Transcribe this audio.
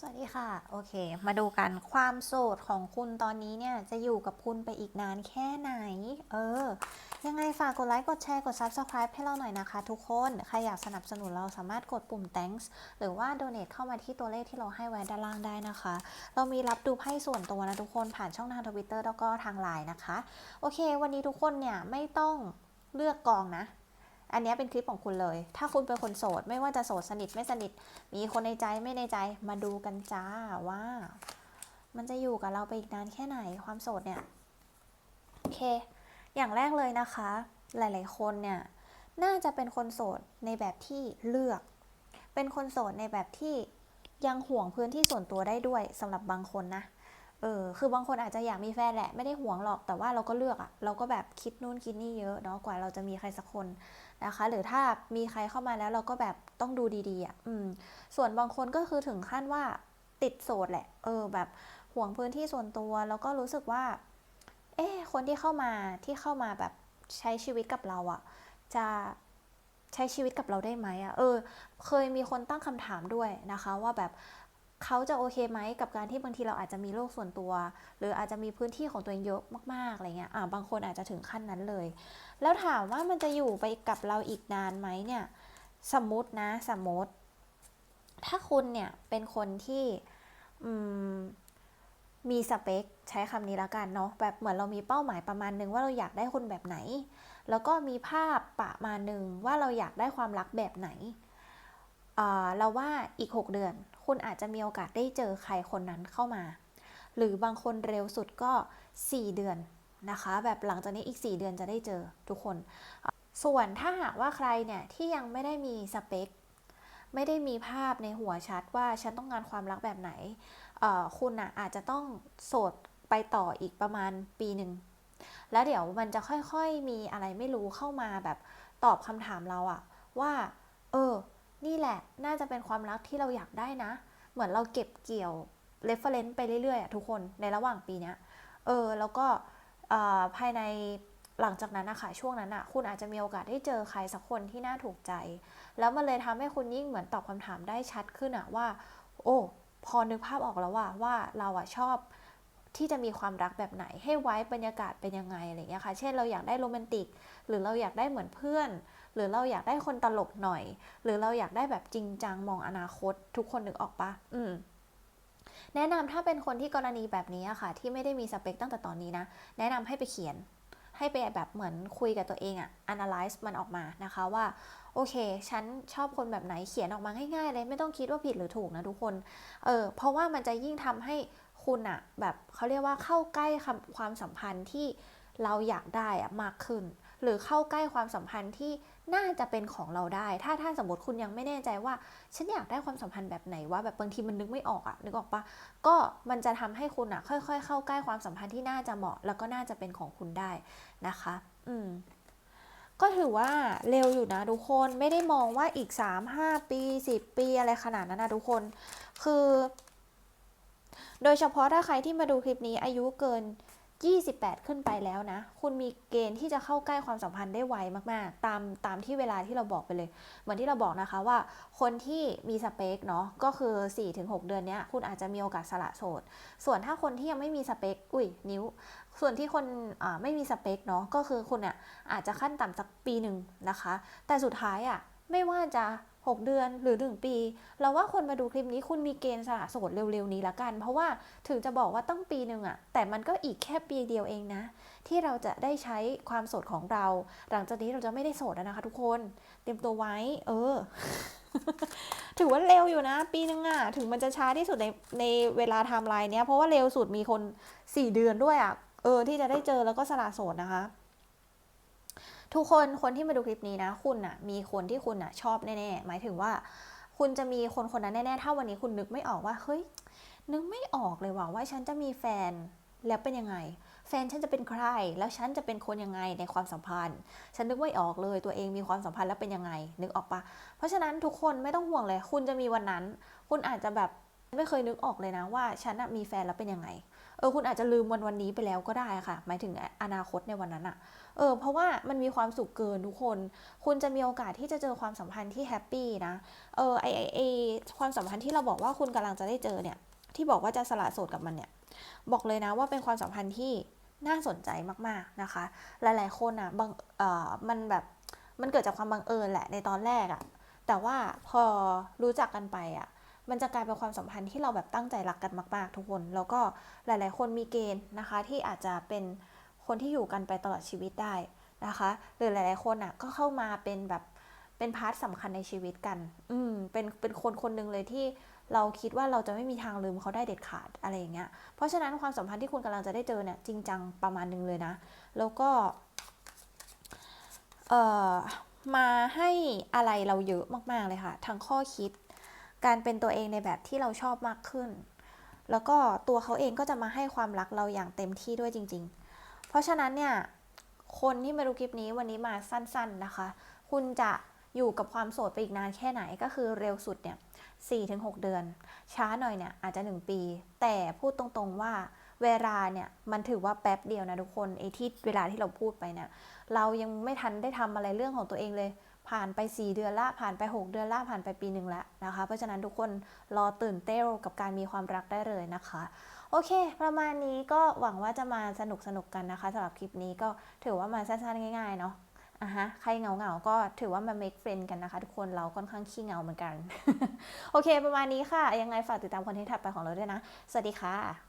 สวัสดีค่ะ โอเค มาดูกันความโสดของคุณตอนนี้เนี่ย จะอยู่กับคุณไปอีกนานแค่ไหน เออ ยังไงฝากกดไลค์กดแชร์กด Subscribe ให้เราหน่อยนะคะทุกคน ใครอยากสนับสนุนเราสามารถกดปุ่ม thanks หรือว่า donate เข้ามาที่ตัวเลขที่เราให้ไว้ด้านล่างได้นะคะ เรามีรับดูไพ่ส่วนตัวนะทุกคนผ่านช่องทางทวิตเตอร์แล้วก็ทางไลน์นะคะ โอเค วันนี้ทุกคนเนี่ยไม่ต้องเลือกกองนะ อันนี้เป็นคลิปของคุณเลย ถ้าคุณเป็นคนโสด ไม่ว่าจะโสดสนิทไม่สนิท มีคนในใจไม่ในใจ มาดูกันจ้าว่า มันจะอยู่กับเราไปอีกนานแค่ไหนความโสดเนี่ย โอเค อย่างแรกเลยนะคะ หลาย ๆ คนเนี่ย น่าจะเป็นคนโสดในแบบที่เลือก เป็นคนโสดในแบบที่ยังห่วงพื้นที่ส่วนตัวได้ด้วยสำหรับบางคนนะ เออ คือบางคนอาจจะอยากมีแฟนแหละ ไม่ได้ห่วงหรอก แต่ว่าเราก็เลือกอะเราก็แบบคิดนู่นคิดนี่เยอะเนาะ กว่าเราจะมีใครสักคนนะคะ หรือถ้ามีใครเข้ามาแล้วเราก็แบบต้องดูดีๆอะอืม ส่วนบางคนก็คือถึงขั้นว่าติดโสดแหละ เออ แบบห่วงพื้นที่ส่วนตัว แล้วก็รู้สึกว่า เอ๊คนที่เข้ามาที่เข้ามาแบบใช้ชีวิตกับเราอะจะใช้ชีวิตกับเราได้ไหมอะเออ เคยมีคนตั้งคำถามด้วยนะคะ ว่าแบบ เขาจะโอเคไหมกับการที่บางทีเราอาจจะมีโลกส่วนตัว หรืออาจจะมีพื้นที่ของตัวเองเยอะมากๆอะไรเงี้ยอ่าบางคนอาจจะถึงขั้นนั้นเลย แล้วถามว่ามันจะอยู่ไปกับเราอีกนานไหมเนี่ย สมมตินะสมมติ ถ้าคุณเนี่ยเป็นคนที่อืมมีสเปคใช้คำนี้ล้วกันเนาะแบบเหมือนเรามีเป้าหมายประมาณหนึ่งว่าเราอยากได้คนแบบไหน แล้วก็มีภาพประมาณหนึ่งว่าเราอยากได้ความรักแบบไหนเราว่าอีก 6 เดือน คุณอาจจะมีโอกาสได้เจอใครคนนั้นเข้ามา หรือบางคนเร็วสุดก็ 4 เดือนนะคะ แบบหลังจากนี้อีก 4 เดือนจะได้เจอทุกคน ส่วนถ้าหากว่าใครเนี่ยที่ยังไม่ได้มีสเปค ไม่ได้มีภาพในหัวชัดว่าฉันต้องการความรักแบบไหน คุณอะอาจจะต้องโสดไปต่ออีกประมาณปีหนึ่ง แล้วเดี๋ยวมันจะค่อยๆมีอะไรไม่รู้เข้ามาแบบตอบคำถามเราอะว่า เออ นี่แหละน่าจะเป็นความรักที่เราอยากได้นะ เหมือนเราเก็บเกี่ยว reference ไปเรื่อยๆอะทุกคนในระหว่างปีเนี้ยเออแล้วก็ภายในหลังจากนั้นนะคะช่วงนั้นอะคุณอาจจะมีโอกาสได้เจอใครสักคนที่น่าถูกใจ แล้วมันเลยทำให้คุณยิ่งเหมือนตอบคำถามได้ชัดขึ้นอะว่า โอ้พอนึกภาพออกแล้วว่าว่าเราอะชอบที่จะมีความรักแบบไหนให้ไว้บรรยากาศเป็นยังไงอะไรอย่างเงี้ยค่ะ เช่นเราอยากได้โรแมนติก หรือเราอยากได้เหมือนเพื่อน หรือเราอยากได้คนตลกหน่อย หรือเราอยากได้แบบจริงจังมองอนาคต ทุกคนนึกออกปะอืมแนะนำถ้าเป็นคนที่กรณีแบบนี้อะค่ะ ที่ไม่ได้มีสเปคตั้งแต่ตอนนี้นะ แนะนำให้ไปเขียน ให้ไปแบบเหมือนคุยกับตัวเองอะ analyze มันออกมานะคะว่า โอเค ฉันชอบคนแบบไหนเขียนออกมาง่ายๆเลย ไม่ต้องคิดว่าผิดหรือถูกนะทุกคนเออเพราะว่ามันจะยิ่งทำให้คุณอะแบบเขาเรียกว่าเข้าใกล้คำความสัมพันธ์ที่เราอยากได้อะมากขึ้น หรือเข้าใกล้ความสัมพันธ์ที่น่าจะเป็นของเราได้ ถ้าถ้าสมมติคุณยังไม่แน่ใจว่า ฉันอยากได้ความสัมพันธ์แบบไหนว่าแบบบางทีมันนึกไม่ออกอะนึกออกปะก็มันจะทำให้คุณอะค่อย ๆ เข้าใกล้ความสัมพันธ์ที่น่าจะเหมาะ แล้วก็น่าจะเป็นของคุณได้นะคะ อืมก็ถือว่าเร็วอยู่นะทุกคนไม่ได้มองว่าอีก 3 5 ปี 10 ปีอะไรขนาดนั้นนะทุกคน คือ โดยเฉพาะถ้าใครที่มาดูคลิปนี้อายุเกิน 28 ขึ้นไปแล้วนะ คุณมีเกณฑ์ที่จะเข้าใกล้ความสัมพันธ์ได้ไวมากๆ ตามตามที่เวลาที่เราบอกไปเลย เหมือนที่เราบอกนะคะว่า คนที่มีสเปคเนาะ ก็คือ 4-6 เดือนเนี้ย คุณอาจจะมีโอกาสสละโสด ส่วนถ้าคนที่ยังไม่มีสเปค อุ้ยนิ้ว ส่วนที่คนอ่าไม่มีสเปคเนาะ ก็คือคุณเนี่ยอาจจะขั้นต่ำสักปีหนึ่งนะคะ แต่สุดท้ายอะ่ะ ไม่ว่าจะ 6 เดือนหรือ 1 ปี เราว่าคนมาดูคลิปนี้คุณมีเกณฑ์สละโสดเร็วๆนี้ละกัน เพราะว่าถึงจะบอกว่าต้องปีหนึ่งอะแต่มันก็อีกแค่ปีเดียวเองนะ ที่เราจะได้ใช้ความโสดของเรา หลังจากนี้เราจะไม่ได้โสดแล้วนะคะ ทุกคนเตรียมตัวไว้ เออ ถือว่าเร็วอยู่นะ ปีหนึ่งอะถึงมันจะช้าที่สุดในในเวลาไทม์ไลน์เนี้ยเพราะว่าเร็วสุดมีคนสี่เดือนด้วยอะเออที่จะได้เจอแล้วก็สละโสดนะคะ ทุกคนคนที่มาดูคลิปนี้นะ คุณอะมีคนที่คุณอะชอบแน่ๆ หมายถึงว่า คุณจะมีคนคนนั้นแน่ๆ ถ้าวันนี้คุณนึกไม่ออกว่า เฮ้ย นึกไม่ออกเลยว่าว่าฉันจะมีแฟนแล้วเป็นยังไง แฟนฉันจะเป็นใคร แล้วฉันจะเป็นคนยังไงในความสัมพันธ์ ฉันนึกไม่ออกเลยตัวเองมีความสัมพันธ์แล้วเป็นยังไง นึกออกปะเพราะฉะนั้นทุกคนไม่ต้องห่วงเลย คุณจะมีวันนั้น คุณอาจจะแบบไม่เคยนึกออกเลยนะว่าฉันมีแฟนแล้วเป็นยังไง เออคุณอาจจะลืมวันวันนี้ไปแล้วก็ได้ค่ะ หมายถึงอนาคตในวันนั้นอะเออเพราะว่ามันมีความสุขเกินทุกคน คุณจะมีโอกาสที่จะเจอความสัมพันธ์ที่แฮปปี้นะเออไอไอไอความสัมพันธ์ที่เราบอกว่าคุณกำลังจะได้เจอเนี่ยที่บอกว่าจะสละโสดกับมันเนี่ยบอกเลยนะว่าเป็นความสัมพันธ์ที่น่าสนใจมากๆนะคะ หลายๆคนอะบางเออมันแบบมันเกิดจากความบังเอิญแหละในตอนแรกอะแต่ว่าพอรู้จักกันไปอะ มันจะกลายเป็นความสัมพันธ์ที่เราแบบตั้งใจรักกันมากๆ ทุกคน แล้วก็หลาย ๆ คนมีเกณฑ์นะคะ ที่อาจจะเป็นคนที่อยู่กันไปตลอดชีวิตได้นะคะ หรือหลาย ๆ คนอะก็เข้ามาเป็นแบบเป็นพาร์ทสำคัญในชีวิตกัน อืม เป็น เป็นคนคนหนึ่งเลยที่เราคิดว่าเราจะไม่มีทางลืมเขาได้เด็ดขาดอะไรอย่างเงี้ย เพราะฉะนั้นความสัมพันธ์ที่คุณกำลังจะได้เจอเนี่ยจริงจังประมาณหนึงเลยนะ แล้วก็ เอ่อ มาให้อะไรเราเยอะมากๆเลยค่ะ ทั้งข้อคิด การเป็นตัวเองในแบบที่เราชอบมากขึ้น แล้วก็ตัวเขาเองก็จะมาให้ความรักเราอย่างเต็มที่ด้วยจริง ๆ เพราะฉะนั้นเนี่ย คนที่มาดูคลิปนี้วันนี้มาสั้น ๆนะคะ คุณจะอยู่กับความโสดไปอีกนานแค่ไหนก็คือเร็วสุดเนี่ย4-6 เดือน ช้าหน่อยเนี่ยอาจจะ 1 ปี แต่พูดตรงๆว่าเวลาเนี่ยมันถือว่าแป๊บเดียวนะทุกคนไอ้ที่เวลาที่เราพูดไปเนี่ยเรายังไม่ทันได้ทำอะไรเรื่องของตัวเองเลย ผ่านไป 4 เดือนละ ผ่านไป 6 เดือนละ ผ่านไปปีหนึ่งละนะคะ เพราะฉะนั้นทุกคนรอตื่นเต้นกับการมีความรักได้เลยนะคะ โอเค ประมาณนี้ก็หวังว่าจะมาสนุกสนุกกันนะคะสำหรับคลิปนี้ก็ถือว่ามาสั้นๆง่ายๆเนาะอะฮะ ใครเหงาเหงาๆก็ถือว่ามา make friend กันนะคะ ทุกคนเราค่อนข้างขี้เหงาเหมือนกัน โอเค ประมาณนี้ค่ะ ยังไงฝากติดตามคอนเทนต์ถัดไปของเราด้วยนะ สวัสดีค่ะ